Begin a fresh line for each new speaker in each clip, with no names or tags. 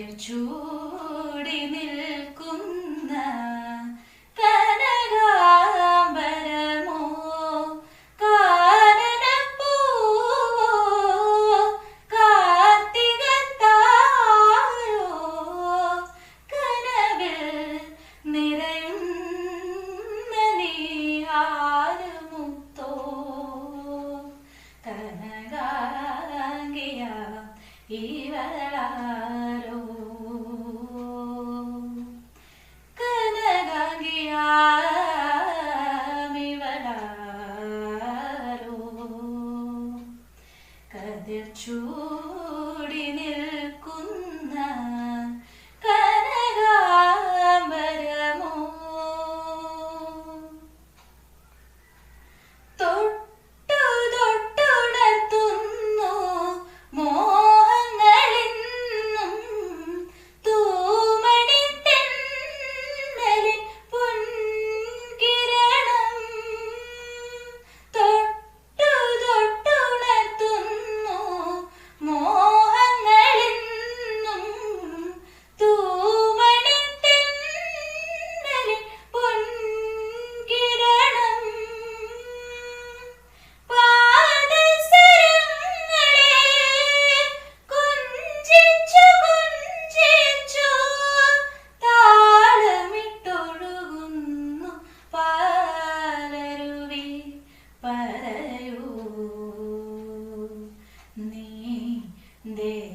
കടൽ ചൂടി നിൽക്കുന്ന കനകാംബരമോ? കാനനപ്പൂവോ? കാർത്തികത്താരോ കനവിൽ നിറയുന്ന നീഹാരമുത്തോ കനകാംഗിയ ഈ വരളാ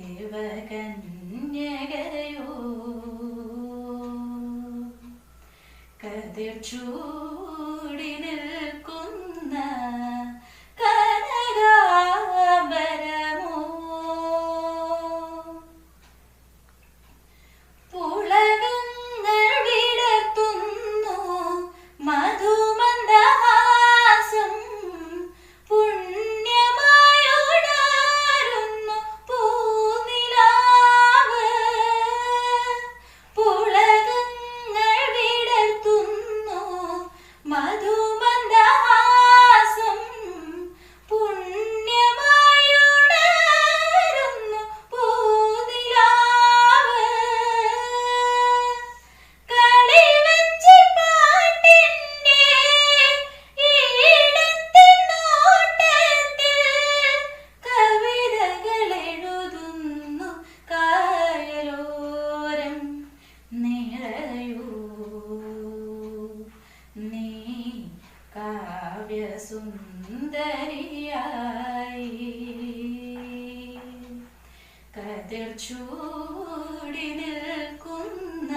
ദേവകന്യകയോ കതിർച്ചൂ കാവ്യസുന്ദരിയായി. കതിർ ചൂടി നിൽക്കുന്ന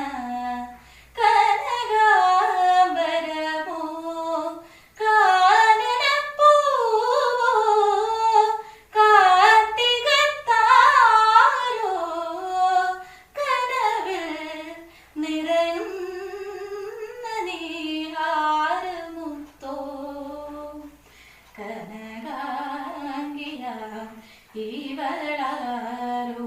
ഇവളാരോ?